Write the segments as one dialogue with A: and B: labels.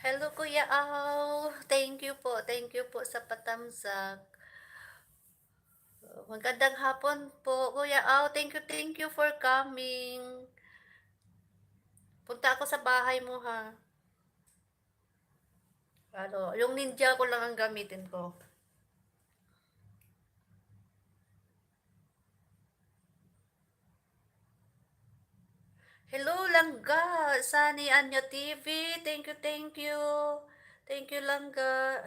A: Hello Kuya Au. Thank you po. Thank you po sa patamsak. Magandang hapon po, Kuya Au. Thank you, thank you for coming. Punta ako sa bahay mo ha. Ano, yung ninja ko lang ang gamitin ko. Hello, Langga! Sunny Anya TV. Thank you, thank you. Thank you, Langga.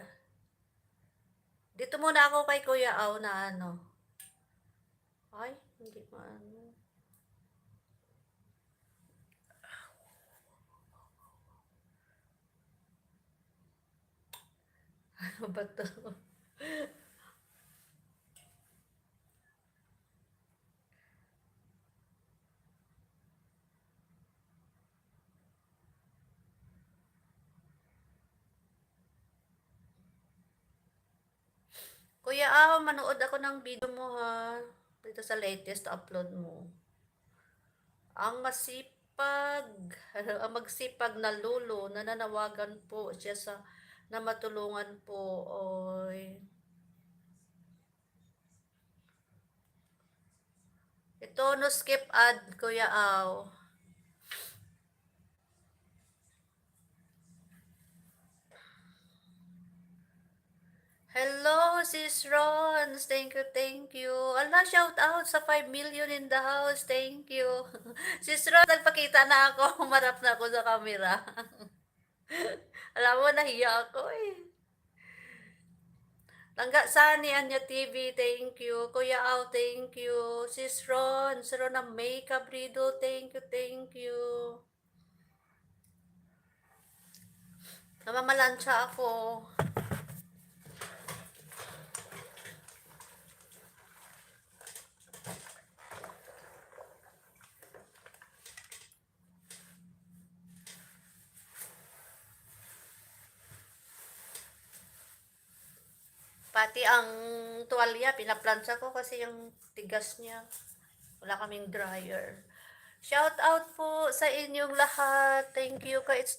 A: Dito muna ako kay Kuya Au na ano. Ay, hindi maano. Ano ba to? Kuya Au, manood ako ng video mo ha. Dito sa latest upload mo. Ang masipag, ang magsipag na lulo, nananawagan po siya sa na matulungan po. Oy. Ito, no skip ad, Kuya Au. Hello, Sis Rons. Thank you, thank you. Ala, shout out sa 5 million in the house. Thank you. Sis Rons, nagpakita na ako. Marap na ako sa camera. Alam mo, nahiya ako eh. Langga Sani, Anya TV, thank you. Kuya Au, thank you. Sis Ron, si Ron ng Makeup Rido, thank you, thank you. Namamalansya ako. Pati ang tuwalya, pinaplansa ko kasi yung tigas niya. Wala kaming dryer. Shout out po sa inyong lahat. Thank you ka. It's